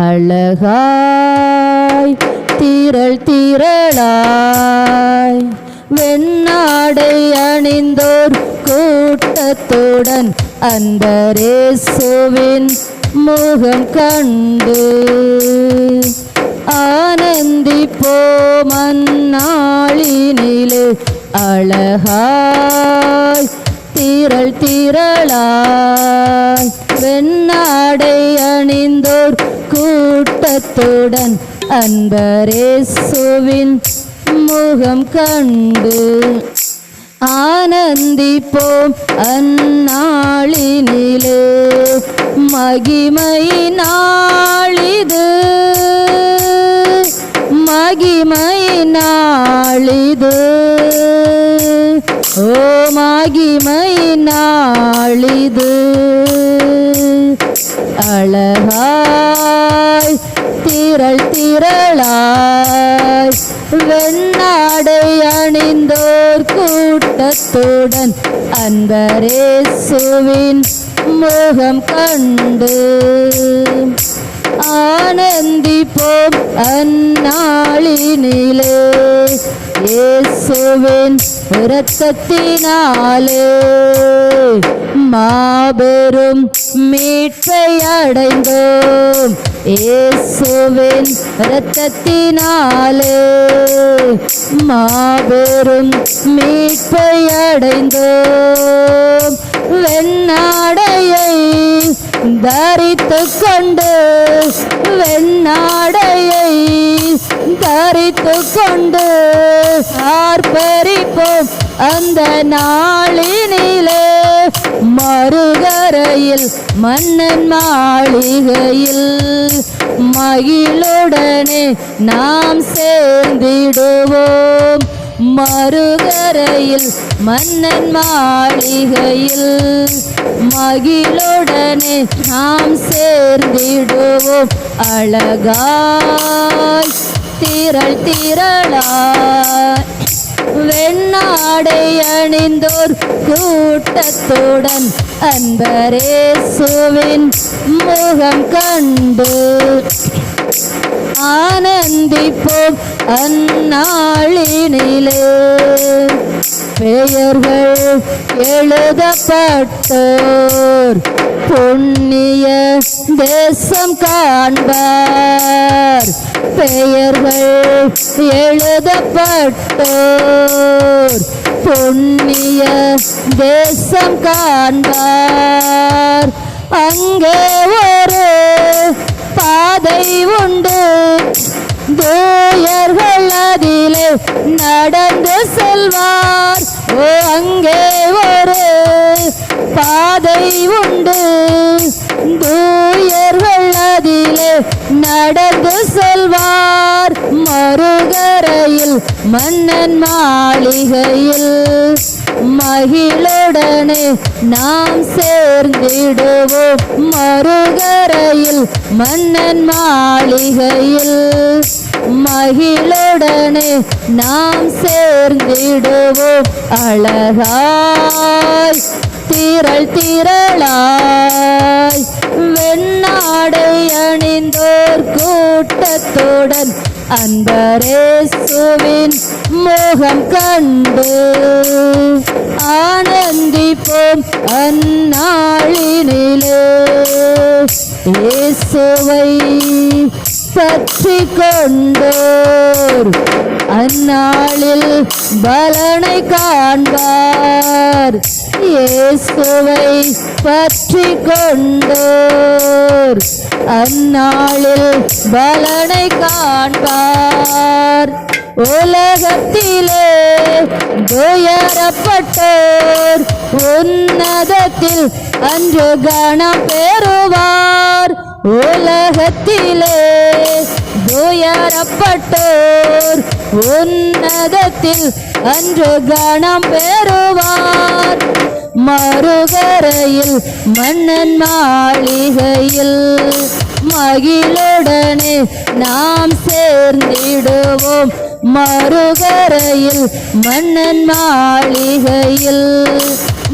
அழகாய் திரள் திரளாய். வெண்ணாடை அணிந்தோர் கூட்டத்துடன் அந்த ரேசுவின் முகம் கண்டு ஆனந்திப்போம் அந்நாளினிலே அழகாய் திரள் திரளாய். வெண்ணாடை அணிந்தோர் கூட்டத்துடன் அன்பரேசுவின் முகம் கண்டு ஆனந்திப்போம் அந்நாளினிலே. மகிமை நாளிது. மகிமை நாளிது. ஓ மகிமை நாளிது. அழகா திரள் திரளாய் வெண்ணாடை அணிந்தோர் கூட்டத்துடன் அன்பரேசுவின் முகம் கண்டு ஆனந்திப்போம் அந்நாளினிலே. இயேசுவின் இரத்தத்தினாலே. மாபெரும் மீட்பை அடைந்தோம். இயேசுவின் இரத்தத்தினாலே. மாபெரும் மீட்பை அடைந்தோம். வெண்ணாடையை தரித்து கொண்டு வெண்ணாடையை தரித்து கொண்டு ஆர்ப்பரிப்போம். அந்த நாளினிலே மறுகரையில் மன்னன் மாளிகையில் மகிழுடனே நாம் சேர்ந்திடுவோம். மறுகரையில் மன்னன் மாளிகையில் மகிழுடனே நாம் சேர்ந்திடுவோம். அழகாய் திரள் திரளாய் வெண்ணாடை அணிந்தோர் கூட்டத்துடன் அன்பரேசுவின் முகம் கண்டு ஆனந்திப்போம் அந்நாளினிலே. பெயர்கள் எழுதப்பட்டோர். புண்ணிய தேசம் காண்பார். பெயர்கள் எழுதப்பட்டோர். புண்ணிய தேசம் காண்பார். அங்கே ஒரு நடந்து செல்வார். ஓ அங்கே ஒரு பாதை உண்டு. தூயர்கள் அதிலே நடந்து செல்வார். மறுகரையில் மன்னன் மாளிகையில் மகிழுடனே நாம் சேர்ந்திடுவோம். மறுகரையில் மன்னன் மாளிகையில் மகிழுடனே நாம் சேர்ந்திடுவோம். அழகாய் திரள் திரளாய் வெண்ணாடை அணிந்தோர் கூட்டத்துடன் அன்பரேசுவின் முகம் கண்டு ஆனந்திப்போம் அந்நாளினிலே. இயேசுவை பற்றி கொண்டோர் அந்நாளில் பலனை காண்பார். இயேசுவை பற்றி கொண்டோர் அந்நாளில் பலனை காண்பார். உலகத்திலே துயரப்பட்டோர். உன்னதத்தில் அன்று கணம் பெறுவார் உலகத்திலே துயரப்பட்டோர் உன்னதத்தில் அன்று கணம் பெறுவார். மறுகரையில் மன்னன் மாளிகையில் மகிழுடனே நாம் சேர்ந்திடுவோம். மறுகரையில் மன்னன் மாளிகையில்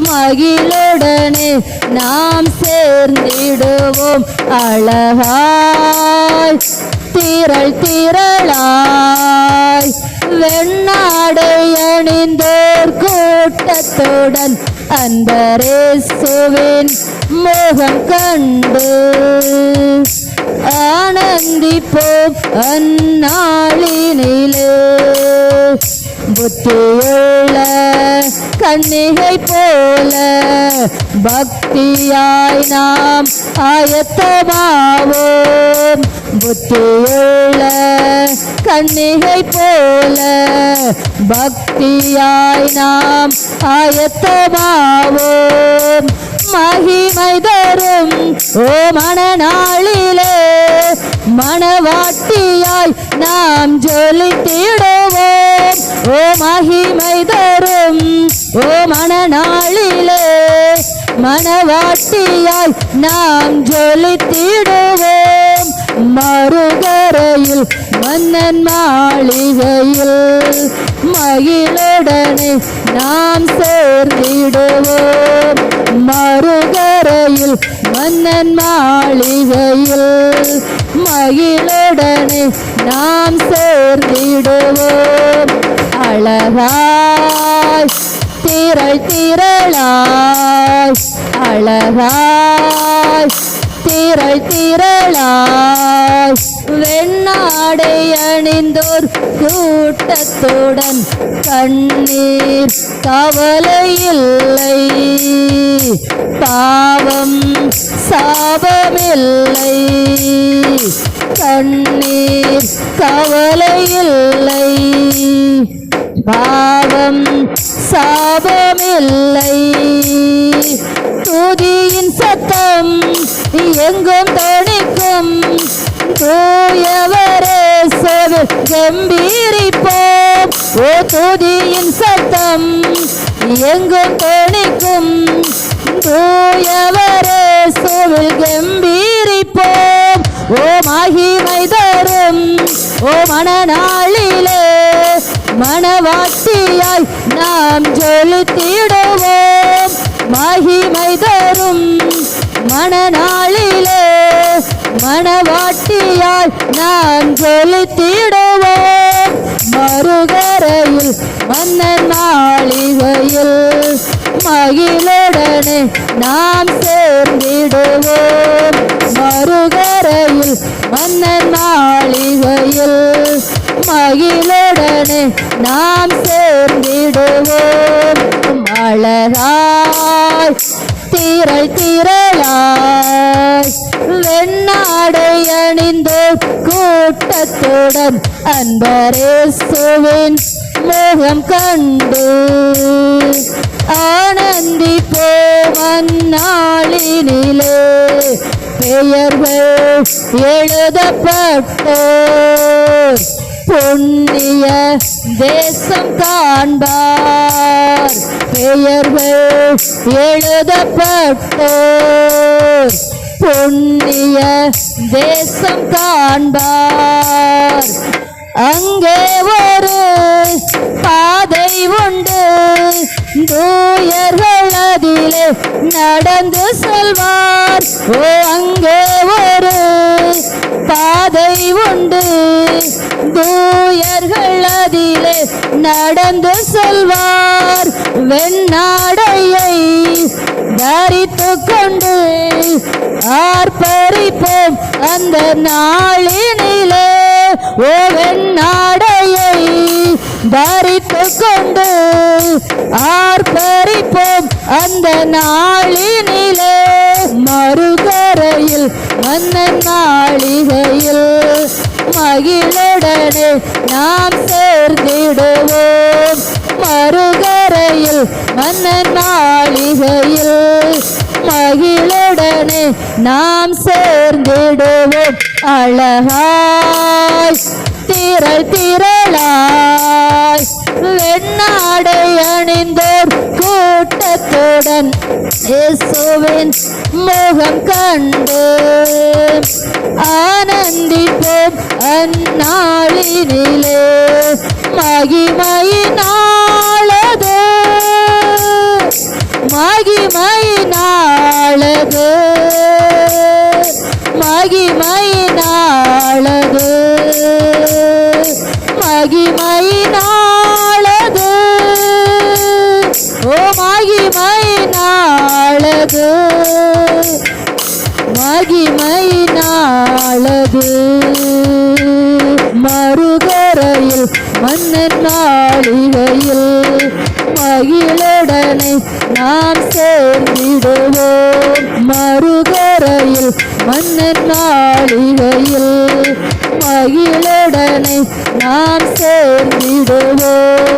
மகிழுடனே நாம் சேர்ந்திடுவோம். அழகாய் திரள் திரளாய் வெண்ணாடை அணிந்தோர் கூட்டத்துடன் அன்பரேசுவின் முகம் கண்டு ஆனந்திப்போம் அந்நாளினிலே. புத்தியோ கண்ணிகை போல பக்தியாய் நாம் ஆயத்தமாவோம். புத்தியுள்ள கண்ணிகை போல பக்தியாய் நாம் ஆயத்தமாவோம். மகிமை தரும் ஓ மனநாளிலே மனவாட்டியாய் நாம் ஜொலித்திடுவோம். ஓ மகிமை தரும் ஓ மனநாளிலே மனவாட்டியாய் நாம் ஜொலித்திடுவோம். மறுகரையில் மன்னன் மாளிகையில் மகிழுடனே நாம் சேர்ந்திடுவோம். மறுகரையில் மன்னன் மாளிகையில் மகிழுடனே நாம் சேர்ந்திடுவோம். அழகா திரள் திரளாய் அழகாய். திரள் திரளாய் வெண்ணாடை அணிந்தோர் கூட்டத்துடன் கண்ணீர் கவலை இல்லை. பாவம் சாபமில்லை. கண்ணீர் கவலை இல்லை. பாவம் சாபமில்லை. தூதியின் சத்தம் எங்கும் தணிக்கும். தூயவரே செவில் கம்பீரிப்போம். ஓ தூதியின் சத்தம் எங்கும் தணிக்கும். தூயவரே செவில் கம்பீரிப்போம். ஓ மகிமை தரும். ஓ மனநாளிலே மணவாட்டியாய் நாம் ஜொலித்திடுவோம். மகிமை தரும் மணநாளிலே மணவாட்டியாய் நாம் ஜொலித்திடுவோம். மறுகரையில் மன்னன் மாளிகையில் மகிழுடனே நாம் சேர்ந்திடுவோம். மறுகரையில் மன்னன் மாளிகையில் மகிழுடனே நாம் சே விடுவோம். மலராய் திரள் திரளாய் வெண்ணாடை அணிந்தோ கூட்டத்துடன் அன்பரேசுவின் முகம் கண்டு ஆனந்திப்போம் அந்நாளினிலே. பெயர்கள் எழுதப்பட்டோர். புண்ணிய தேசம் காண்பார். பெயர்கள் எழுதப்பட்டோர். புண்ணிய தேசம் காண்பார். அங்கே ஒரு பாதை உண்டு. தூயர்கள் அதிலே நடந்து செல்வார். ஓ அங்கே ஒரு பாதை உண்டு. தூயர்கள் அதிலே நடந்து செல்வார். வெண்ணாடையை தரித்து கொண்டு ஆர்ப்பரிப்போம். அந்த நாளினிலே ஓ வெண்ணாடையை தரித்து கொண்டு ஆர்ப்பரிப்போம். அந்த நாளினிலே மறுகரையில் மன்னன் மாளிகையில் மகிழுடனே நாம் சேர்ந்திடுவோம். மறுகரையில் மன்னன் மாளிகையில் மகிழுடனே நாம் சேர்ந்திடுவோம். அழகாய் திரள் திரளாய் வெண்ணாடை அணிந்தோர் உடன் இயேசுவின் முகம் கண்டு ஆனந்திப்போம் அந்நாளினிலே. மகிமையினாலது. மகிமையினாளது மகிமை நாளது மகிமை நாளது. மறுகரையில் மன்னன் நாளிகையில் மகிழுடனை நாம் சேர்ந்திடுவோம் மறுகரையில் மன்னன் நாளிகையில் மகிழுடனை நாம் சேர்ந்திடுவோம்